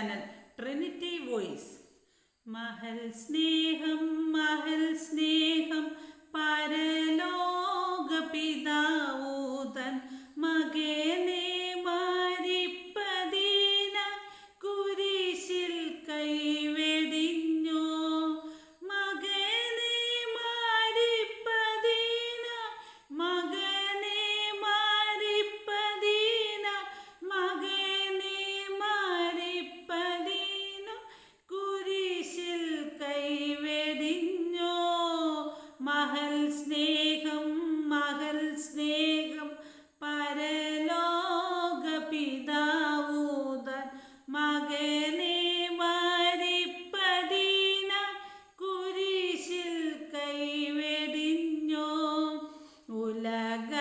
Channel Trinity voice Mahal സ്നേഹം മഹൽ സ്നേഹം പരലോക ಜಗ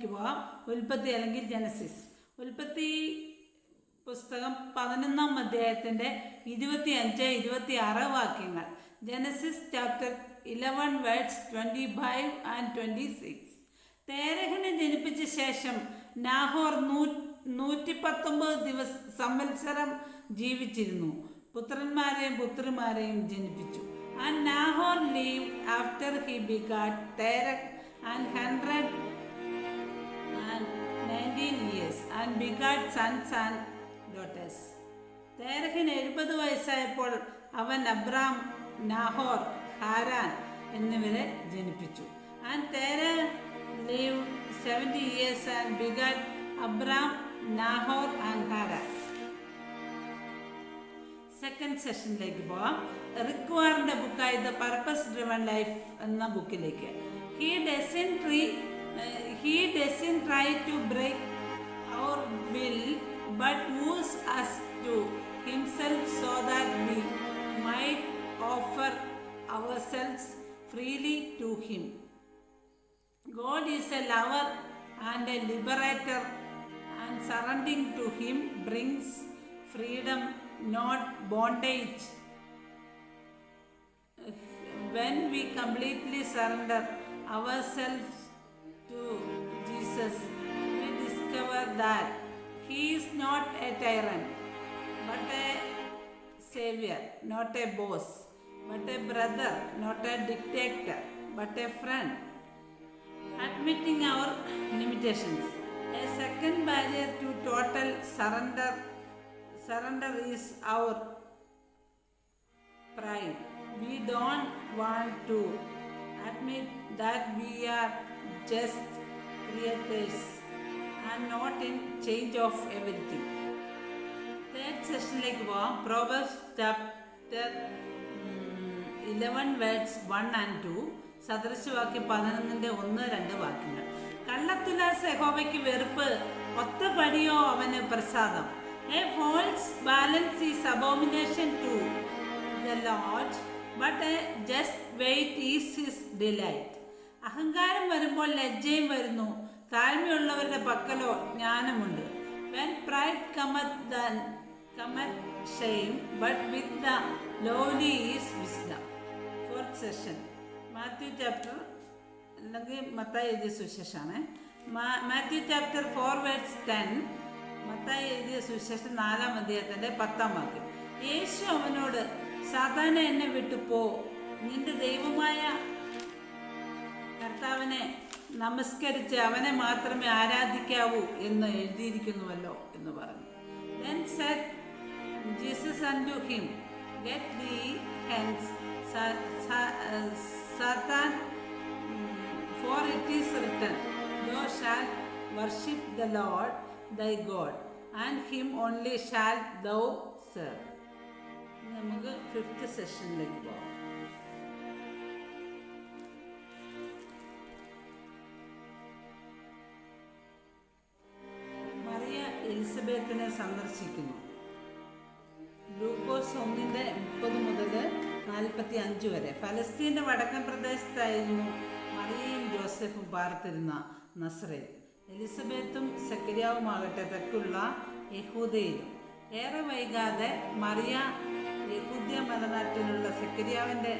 സെഷനിലേക്ക് പോവാം ഉൽപ്പത്തി അല്ലെങ്കിൽ ജനസിസ്. ഉൽപ്പത്തി പുസ്തകം പതിനൊന്നാം അധ്യായത്തിന്റെ ഇരുപത്തി അഞ്ച് ഇരുപത്തി ആറ് വാക്യങ്ങൾ. Genesis chapter eleven words twenty five and twenty six തേരഹനെ ജനിപ്പിച്ച ശേഷം നാഹോർ നൂ നൂറ്റി പത്തൊമ്പത് ദിവസ സംവത്സരം ജീവിച്ചിരുന്നു. പുത്രന്മാരെയും പുത്രിമാരെയും ജനിപ്പിച്ചു. And Nahor lived after he begat Terah and hundred 19 years and begat sons and daughters. തേരഹിന് എഴുപത് വയസ്സായപ്പോൾ അവൻ അബ്രാം നാഹോർ ഹാരാൻ എന്നിവരെ ജനിപ്പിച്ചു. And Terah live seventy years and begat Abram Nahor and Haran. Second സെഷനിലേക്ക് പോവാം. റിക്വാറിന്റെ ബുക്കായ ദ പർപ്പസ് ഡ്രിവൺ ലൈഫ് എന്ന ബുക്കിലേക്ക് he doesn't try Uh, he doesn't try to break our will but moves us to himself so that we might offer ourselves freely to him. God is a lover and a liberator and surrendering to him brings freedom, not bondage. Uh, when we completely surrender ourselves Jesus, we discover that He is not a tyrant, but a savior, not a boss, but a brother, not a dictator, but a friend admitting our limitations. A second barrier to total surrender surrender is our pride. We don't want to admit that we are just creators and not in change of everything. Third സെഷനിലേക്ക് പോവാം. Proverbs chapter eleven words one and two സദൃശവാക്യം പതിനൊന്നിന്റെ ഒന്ന് രണ്ട് വാക്യങ്ങൾ. കള്ളത്തില യഹോവയ്ക്ക് വെറുപ്പ് ഒത്ത പടിയോ അവന് പ്രസാദം. A false balance is abomination to the Lord but a just weight is his delight അഹങ്കാരം വരുമ്പോൾ ലജ്ജയും വരുന്നു. താഴ്മയുള്ളവരുടെ പക്കലോ ജ്ഞാനമുണ്ട്. When pride cometh then cometh shame but with the lowly is wisdom fourth session Matthew chapter അല്ലെങ്കിൽ മത്തായി എഴുതിയ സുവിശേഷമാണ്. Matthew chapter four words ten Mathai എഴുതിയ സുവിശേഷം നാലാം അധ്യായത്തിന്റെ പത്താം വാക്യം. യേശു അവനോട് സാധാരണ എന്നെ വിട്ടു പോ. നിന്റെ ദൈവമായ കർത്താവിനെ നമസ്കരിച്ച് അവനെ മാത്രമേ ആരാധിക്കാവൂ എന്ന് എഴുതിയിരിക്കുന്നുവല്ലോ എന്ന് പറഞ്ഞു Then said Jesus unto him, Get thee hence, Sa- Sa- uh, Satan, mm, For it is written, Thou shalt worship the Lord thy God, and him only shalt thou serve. നമുക്ക് ഫിഫ്ത്ത് സെഷനിലേക്ക് പോകാം എലിസബത്തിനെ സന്ദർശിക്കുന്നു. Glucose ഒന്നിന്റെ മുപ്പത് മുതൽ നാൽപ്പത്തി അഞ്ച് വരെ. ഫലസ്തീന്റെ വടക്കൻ പ്രദേശത്തായിരുന്നു മറിയയും ജോസഫും പാർത്തിരുന്ന നസ്രേ എലിസബത്തും സക്കരിയാവുമാകട്ടെ തെക്കുള്ള യഹൂദയിലും. ഏറെ വൈകാതെ മറിയ യഹൂദ്യ മലനാട്ടിലുള്ള സക്കരിയാവിന്റെ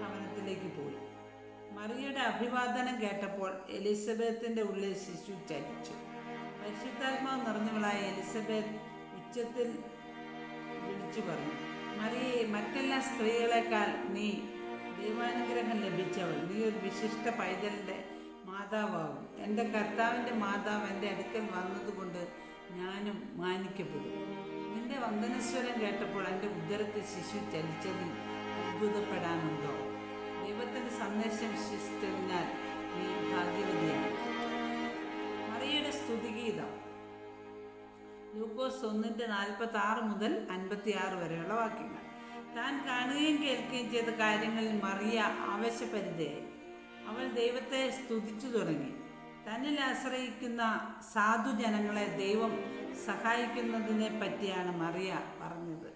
ഭവനത്തിലേക്ക് പോയി. മറിയയുടെ അഭിവാദനം കേട്ടപ്പോൾ എലിസബത്തിന്റെ ഉള്ളിൽ ശിശു ചലിച്ചു. പരിശുദ്ധാത്മാവ് നിറഞ്ഞവളായ എലിസബത്ത് ഉച്ചത്തിൽ വിളിച്ചു പറഞ്ഞു മറിയെ മറ്റെല്ലാ സ്ത്രീകളെക്കാൾ നീ ദൈവാനുഗ്രഹം ലഭിച്ചവൾ. നീ ഒരു വിശിഷ്ട പൈതലിന്റെ മാതാവാകും. എന്റെ കർത്താവിന്റെ മാതാവ് എന്റെ അടുക്കൽ വന്നതുകൊണ്ട് ഞാനും മാനിക്കപ്പെടും. നിന്റെ വന്ദനസ്വരം കേട്ടപ്പോൾ എന്റെ ഉദരത്തിൽ ശിശു ചലിച്ചതിൽ അത്ഭുതപ്പെടാനുണ്ടോ? ദൈവത്തിന്റെ സന്ദേശം വിശ്വസിച്ചതിനാൽ നീ ഭാഗ്യവതിയാണ്. സ്തുതിഗീതം ലൂക്കോസ് ഒന്നിന്റെ നാൽപ്പത്തി ആറ് മുതൽ അൻപത്തി ആറ് വരെയുള്ള വാക്യങ്ങൾ. താൻ കാണുകയും കേൾക്കുകയും ചെയ്ത കാര്യങ്ങളിൽ മറിയ ആവേശപരിതയായി അവൾ ദൈവത്തെ സ്തുതിച്ചു തുടങ്ങി. തന്നിൽ ആശ്രയിക്കുന്ന സാധുജനങ്ങളെ ദൈവം സഹായിക്കുന്നതിനെ പറ്റിയാണ് മറിയ പറഞ്ഞത്.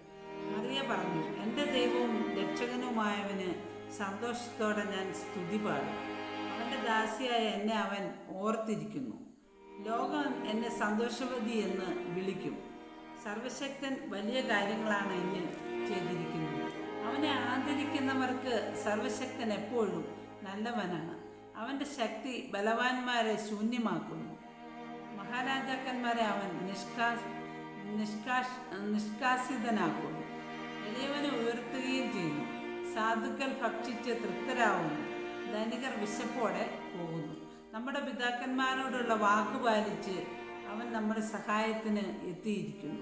മറിയ പറഞ്ഞു എന്റെ ദൈവവും രക്ഷകനുമായവന് സന്തോഷത്തോടെ ഞാൻ സ്തുതി പാടും. അവന്റെ ദാസിയായ എന്നെ അവൻ ഓർത്തിരിക്കുന്നു. ലോകം എന്നെ സന്തോഷവതി എന്ന് വിളിക്കും. സർവശക്തൻ വലിയ കാര്യങ്ങളാണ് എന്നിൽ ചെയ്തിരിക്കുന്നത്. അവനെ ആദരിക്കുന്നവർക്ക് സർവശക്തൻ എപ്പോഴും നല്ലവനാണ്. അവന്റെ ശക്തി ബലവാന്മാരെ ശൂന്യമാക്കുന്നു. മഹാരാജാക്കന്മാരെ അവൻ നിഷ്കാ നിഷ്കാഷ് നിഷ്കാസിതനാക്കുന്നു. എളിയവനെ ഉയർത്തുകയും ചെയ്യുന്നു. സാധുക്കൾ ഭക്ഷിച്ച് തൃപ്തരാകുന്നു ധനികർ വിശപ്പോടെ പോകുന്നു. നമ്മുടെ പിതാക്കന്മാരോടുള്ള വാക്ക് പാലിച്ച് അവൻ നമ്മുടെ സഹായത്തിന് എത്തിയിരിക്കുന്നു.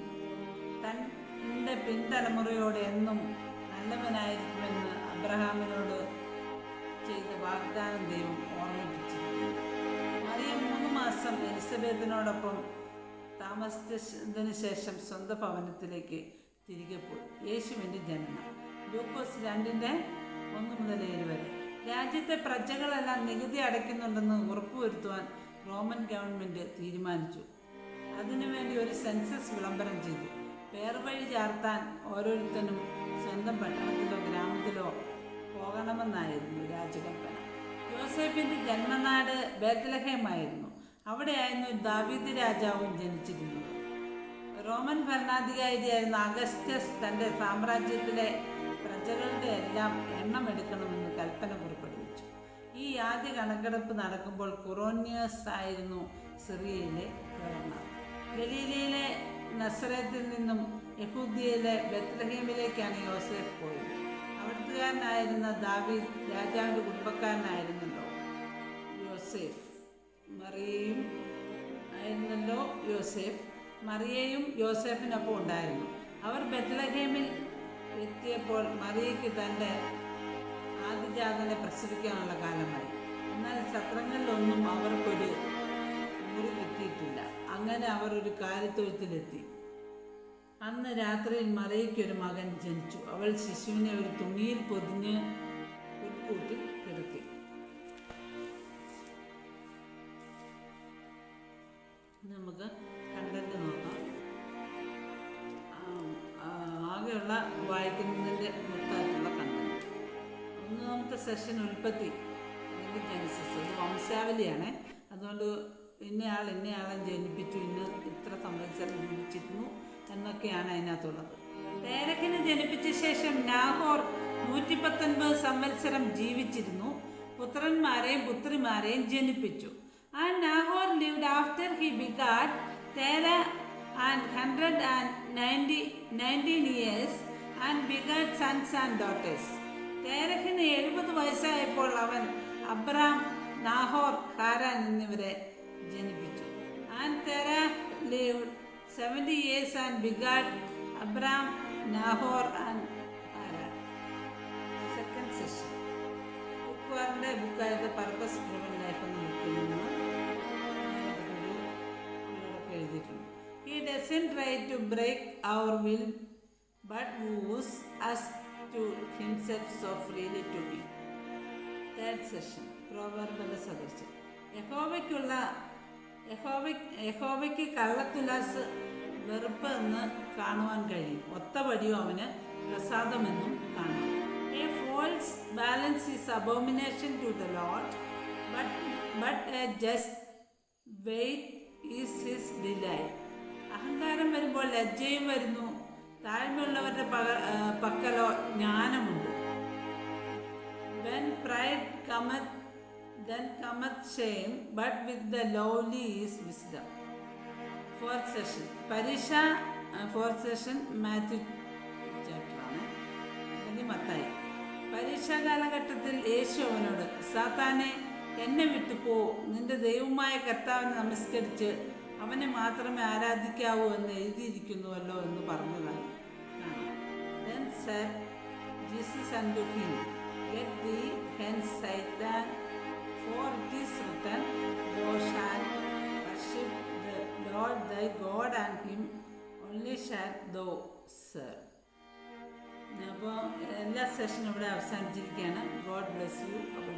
തന്റെ പിൻതലമുറയോട് എന്നും നല്ലവനായിരിക്കുമെന്ന് അബ്രഹാമിനോട് ചെയ്ത വാഗ്ദാനം ദൈവം ഓർമ്മിപ്പിച്ചിരിക്കുന്നു. മറിയ മൂന്ന് മാസം എലിസബത്തിനോടൊപ്പം താമസിച്ചതിന് ശേഷം സ്വന്തം ഭവനത്തിലേക്ക് തിരികെ പോയി. യേശുവിന്റെ ജനനം. ലൂക്കോസ് രണ്ടിന്റെ ഒന്ന് മുതൽ ഏഴ് വരെ. രാജ്യത്തെ പ്രജകളെല്ലാം നികുതി അടയ്ക്കുന്നുണ്ടെന്ന് ഉറപ്പുവരുത്തുവാൻ റോമൻ ഗവൺമെന്റ് തീരുമാനിച്ചു. അതിനുവേണ്ടി ഒരു സെൻസസ് വിളംബരം ചെയ്തു. പേർവഴി ചാർത്താൻ ഓരോരുത്തരും സ്വന്തം പട്ടണത്തിലോ ഗ്രാമത്തിലോ പോകണമെന്നായിരുന്നു രാജകൽപ്പന യോസേഫിന്റെ ജന്മനാട് ബേത്തലഹേമായിരുന്നു. അവിടെയായിരുന്നു ദാവീദ് രാജാവും ജനിച്ചിരുന്നത്. റോമൻ ഭരണാധികാരിയായിരുന്ന അഗസ്റ്റസ് തന്റെ സാമ്രാജ്യത്തിലെ പ്രജകളുടെ എല്ലാം എണ്ണം എടുക്കണമെന്ന് കൽപ്പന പുറപ്പെടുവിച്ചു. ഈ ആദ്യ കണക്കെടുപ്പ് നടക്കുമ്പോൾ കുറോനിയസ് ആയിരുന്നു സിറിയയിലെ ഗവർണർ. ഗലീലയിലെ നസറത്തിൽ നിന്നും യഹൂദിയയിലെ ബത്ലഹീമിലേക്കാണ് യോസേഫ് പോയത്. അവിടുത്തുകാരനായിരുന്ന ദാവീദ് രാജാവിന്റെ കുടുംബക്കാരനായിരുന്നല്ലോ. യോസേഫ് മറിയയും ആയിരുന്നല്ലോ യോസേഫ്. മറിയയും യോസേഫിനൊപ്പം ഉണ്ടായിരുന്നു. അവർ ബത്ലഹേമിൽ എത്തിയപ്പോൾ മറിയയ്ക്ക് തന്റെ ആദിജാതനെ പ്രസവിക്കാനുള്ള കാലമായി. എന്നാൽ സത്രങ്ങളിലൊന്നും അവർക്കൊരു മുറി കിട്ടിയിട്ടില്ല അങ്ങനെ അവർ ഒരു കാലിത്തൊഴുത്തിലെത്തി അന്ന് രാത്രിയിൽ മറയ്ക്കൊരു മകൻ ജനിച്ചു. അവൾ ശിശുവിനെ ഒരു തുണിയിൽ പൊതിഞ്ഞ് ഉൾക്കൂട്ടി കിടത്തി. നമുക്ക് കണ്ടന്റ് നോക്കാം. ആകെയുള്ള വായിക്കുന്നതിന്റെ ഒന്നാമത്തെ സെഷൻ ഉൽപ്പത്തി. അല്ലെങ്കിൽ ജനസിസ് അത് വംശാവലിയാണ്. അതുകൊണ്ട് ഇന്നയാൾ ഇന്നയാളെ ജനിപ്പിച്ചു. ഇന്ന് ഇത്ര സംവത്സരം ജീവിച്ചിരുന്നു എന്നൊക്കെയാണ് അതിനകത്തുള്ളത്. തേരക്കിനെ ജനിപ്പിച്ച ശേഷം നാഹോർ നൂറ്റി പത്തൊൻപത് സംവത്സരം ജീവിച്ചിരുന്നു. പുത്രന്മാരെയും പുത്രിമാരെയും ജനിപ്പിച്ചു. ആ Nahor lived after he begat Terah and hundred and ninety nineteen years and begat sons and daughters തേരഹിന് എഴുപത് വയസ്സായപ്പോൾ അവൻ അബ്രാം നാഹോർ ഹാരാൻ എന്നിവരെ ജനിപ്പിച്ചു. And Terah live seventy years and begat Abram Nahor and Haran second session. പ്രഭുവാറിന്റെ ബുക്കായത് purpose driven life എന്ന് വിളിക്കുന്നു എഴുതിയിട്ടുണ്ട്. He doesn't try to break our will but woos us to himself so freely to be third session പ്രോവർബല സദൃശ്യം യഹോവയ്ക്കുള്ള യഹോവ യഹോവയ്ക്ക് കള്ളത്തുലാസ് വെറുപ്പ് എന്ന് കാണുവാൻ കഴിയും. ഒത്ത ഒത്തപടിയും അവന് പ്രസാദമെന്നും കാണാം. A false balance is abomination to the Lord but but a just weight is his delight അഹങ്കാരം വരുമ്പോൾ ലജ്ജയും വരുന്നു. താഴ്മയുള്ളവരുടെ പക്കലോ ജ്ഞാനമുണ്ട്. When pride cometh, then cometh shame but with the lowly is wisdom Fourth session. പരീക്ഷ ഫോർത്ത് സെഷൻ മാത്യു ചാപ്റ്ററാണ് അല്ലെങ്കിൽ മത്തായി. പരീക്ഷാ യേശു അവനോട് സാത്താനെ എന്നെ വിട്ടു പോ. നിന്റെ ദൈവമായ കർത്താവിനെ നമസ്കരിച്ച് അവനെ മാത്രമേ ആരാധിക്കാവൂ എന്ന് എഴുതിയിരിക്കുന്നുവല്ലോ എന്ന് പറഞ്ഞതായി. Then said Jesus unto him, Get thee hence, Satan, for it is written, Thou shalt worship the Lord thy God, and him only shalt thou serve. അപ്പോൾ എല്ലാ സെഷനും ഇവിടെ അവസാനിച്ചിരിക്കുകയാണ് ഗോഡ് ബ്ലെസ് യു അപ്പോൾ